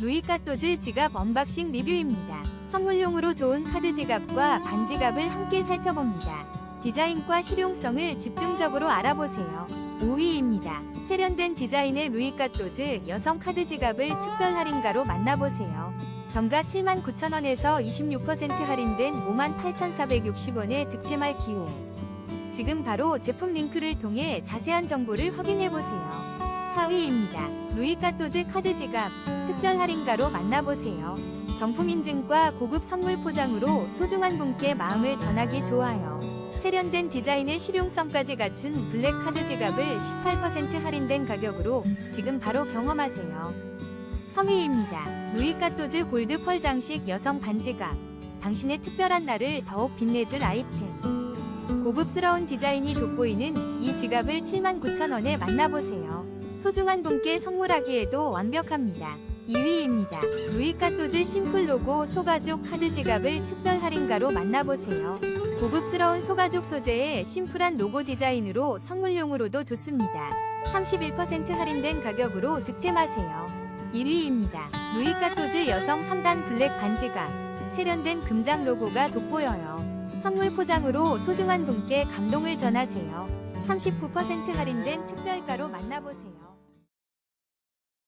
루이카토즈 지갑 언박싱 리뷰입니다. 선물용으로 좋은 카드 지갑과 반지갑을 함께 살펴봅니다. 디자인과 실용성을 집중적으로 알아보세요. 5위입니다. 세련된 디자인의 루이카토즈 여성 카드 지갑을 특별 할인가로 만나보세요. 정가 79,000원에서 26% 할인된 58,460원의 득템할 기호. 지금 바로 제품 링크를 통해 자세한 정보를 확인해보세요. 4위입니다. 루이카토즈 카드 지갑 특별 할인가로 만나보세요. 정품 인증과 고급 선물 포장으로 소중한 분께 마음을 전하기 좋아요. 세련된 디자인의 실용성까지 갖춘 블랙 카드 지갑을 18% 할인된 가격으로 지금 바로 경험하세요. 3위입니다. 루이카토즈 골드 펄 장식 여성 반지갑. 당신의 특별한 날을 더욱 빛내줄 아이템. 고급스러운 디자인이 돋보이는 이 지갑을 79,000원에 만나보세요. 소중한 분께 선물하기에도 완벽합니다. 2위입니다. 루이카토즈 심플 로고 소가죽 카드 지갑을 특별 할인가로 만나보세요. 고급스러운 소가죽 소재의 심플한 로고 디자인으로 선물용으로도 좋습니다. 31% 할인된 가격으로 득템하세요. 1위입니다. 루이카토즈 여성 3단 블랙 반지갑. 세련된 금장 로고가 돋보여요. 선물 포장으로 소중한 분께 감동을 전하세요. 39% 할인된 특별가로 만나보세요.